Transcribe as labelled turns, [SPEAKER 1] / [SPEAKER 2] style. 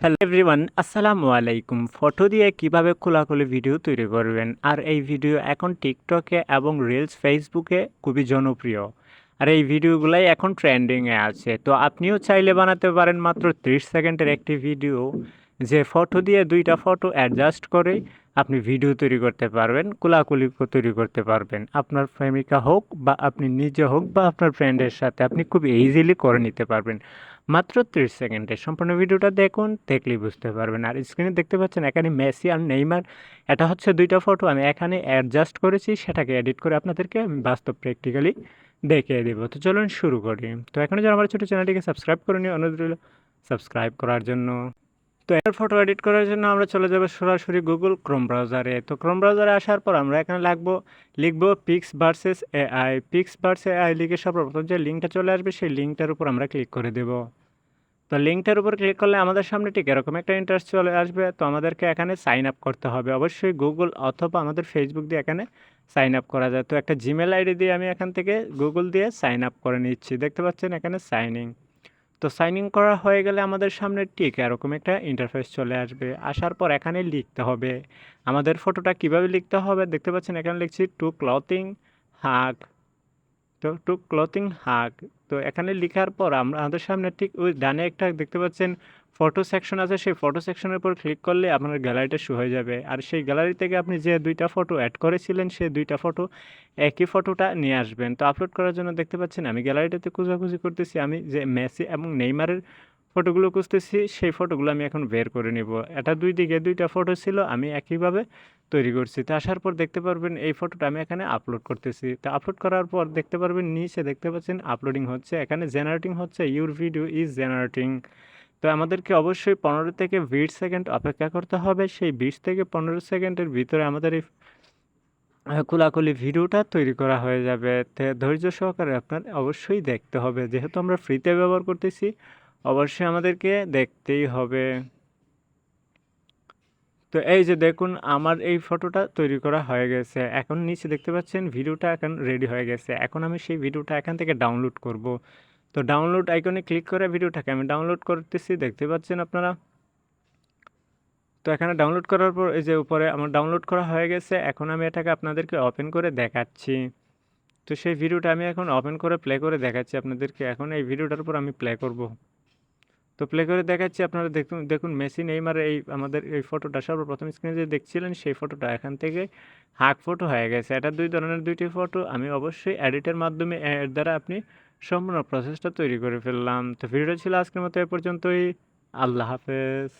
[SPEAKER 1] Hello everyone আসসালামু আলাইকুম photo দিয়ে কীভাবে খোলাখুলি ভিডিও তৈরি করবেন? আর এই ভিডিও এখন টিকটকে এবং রিলস ফেসবুকে খুবই জনপ্রিয়। আর এই ভিডিওগুলাই এখন ট্রেন্ডিংয়ে আছে। তো আপনিও চাইলে বানাতে পারেন মাত্র 30 সেকেন্ডের একটি ভিডিও যে ফটো দিয়ে দুইটা ফটো অ্যাডজাস্ট করে আপনি ভিডিও তৈরি করতে পারবেন কোলাকুলি তৈরি করতে পারবেন। আপনার প্রেমিকা হোক বা আপনি নিজে হোক বা আপনার ফ্রেন্ডের সাথে আপনি খুব ইজিলি করে নিতে পারবেন। মাত্র 30 সেকেন্ডে সম্পূর্ণ ভিডিওটা দেখুন, দেখলেই বুঝতে পারবেন। আর স্ক্রিনে দেখতে পাচ্ছেন এখানে মেসি আর নেইমার। এটা হচ্ছে দুইটা ফটো আমি এখানে অ্যাডজাস্ট করেছি, সেটাকে এডিট করে আপনাদেরকে বাস্তব প্র্যাকটিক্যালি দেখিয়ে দেবো। তো চলুন শুরু করি। তো এখন যারা আমার ছোটো চ্যানেলটিকে সাবস্ক্রাইব করে নিয়ে অনুরোধ রইল সাবস্ক্রাইব করার জন্য। তো এর ফটো এডিট করার জন্য আমরা চলে যাব সরাসরি গুগল ক্রোম ব্রাউজারে তো ক্রোম ব্রাউজারে আসার পর আমরা এখানে লাগবো, লিখব pics versus AI pics versus AI লিখে সর্বপ্রথম যে লিঙ্কটা চলে আসবে, সেই লিঙ্কটার উপর আমরা ক্লিক করে দেব। তো লিঙ্কটার উপর ক্লিক করলে আমাদের সামনে ঠিক এরকম একটা ইন্টারেস্ট চলে আসবে। তো আমাদেরকে এখানে সাইন আপ করতে হবে। অবশ্যই গুগল অথবা আমাদের ফেসবুক দিয়ে এখানে সাইন আপ করা যায়। তো একটা জিমেল আইডি দিয়ে আমি এখান থেকে গুগল দিয়ে সাইন আপ করে নিচ্ছি। দেখতে পাচ্ছেন এখানে সাইনিং তো সাইন ইন করা হয়ে গেলে আমাদের সামনে ঠিক এরকম একটা ইন্টারফেস চলে আসবে। আসার পর এখানে লিখতে হবে। আমাদের ফটোটা কীভাবে লিখতে হবে? দেখতে পাচ্ছেন এখানে লিখছি টু ক্লথিং হাগ তো টু ক্লথিং হাক তো এখানে লেখার পর আমরা আমাদের সামনে ঠিক ওই ডানে একটা দেখতে পাচ্ছেন ফটো সেকশন আছে। সেই ফটো সেকশনের উপর ক্লিক করলে আপনার গ্যালারিটা শু হয়ে যাবে। আর সেই গ্যালারি থেকে আপনি যে দুইটা ফটো অ্যাড করেছিলেন, সেই দুইটা ফটো একই ফটোটা নিয়ে আসবেন। তো আপলোড করার জন্য দেখতে পাচ্ছেন আমি গ্যালারিটাতে খোঁজাখুঁজি করতেছি। আমি যে মেসি এবং নেইমারের ফটোগুলো খুঁজতেছি, সেই ফটোগুলো আমি এখন বের করে নিব। এটা দুই দিকে দুইটা ফটো ছিল, আমি একইভাবে তৈরি করছি। তো আসার পর দেখতে পারবেন এই ফটোটা আমি এখানে আপলোড করতেছি। তো আপলোড করার পর দেখতে পারবেন নিচে দেখতে পাচ্ছেন আপলোডিং হচ্ছে। এখানে জেনারেটিং হচ্ছে ইউর ভিডিও ইজ জেনারেটিং তো আমাদেরকে অবশ্যই পনেরো থেকে বিশ সেকেন্ড অপেক্ষা করতে হবে। সেই বিশ থেকে পনেরো সেকেন্ডের ভিতরে আমাদের এই খোলাখুলি ভিডিওটা তৈরি করা হয়ে যাবে। ধৈর্য সহকারে আপনার অবশ্যই দেখতে হবে। যেহেতু আমরা ফ্রিতে ব্যবহার করতেছি, অবশ্যই আমাদেরকে দেখতেই হবে। তো এই যে দেখুন, আমার এই ফটোটা তৈরি করা হয়ে গেছে। এখন নিচে দেখতে পাচ্ছেন, ভিডিওটা এখন রেডি হয়ে গেছে। এখন আমি সেই ভিডিওটা এখান থেকে ডাউনলোড করব। তো ডাউনলোড আইকনে ক্লিক করে ভিডিওটাকে আমি ডাউনলোড করতেছি। দেখতে পাচ্ছেন আপনারা? তো এখানে ডাউনলোড করার পর এই যে উপরে আমার ডাউনলোড করা হয়ে গেছে। এখন আমি এটাকে আপনাদেরকে ওপেন করে দেখাচ্ছি। তো সেই ভিডিওটা আমি এখন ওপেন করে প্লে করে দেখাচ্ছি আপনাদেরকে। এখন এই ভিডিওটার উপর আমি প্লে করব। তো প্লে করে দেখাচ্ছি আপনারা দেখুন দেখুন মেসি নেইমার এই আমাদের এই ফটোটা সর্বপ্রথম স্ক্রিনে যে দেখছিলেন সেই ফটোটা এখান থেকে হাক ফটো হয়ে গেছে। এটা দুই ধরনের, দুইটি ফটো আমি অবশ্যই এডিটের মাধ্যমে এর দ্বারা আপনি সম্পূর্ণ প্রসেসটা তৈরি করে ফেললাম। তো ভিডিওটা ছিল আজকের মতো, এ পর্যন্তই। আল্লাহ হাফেজ।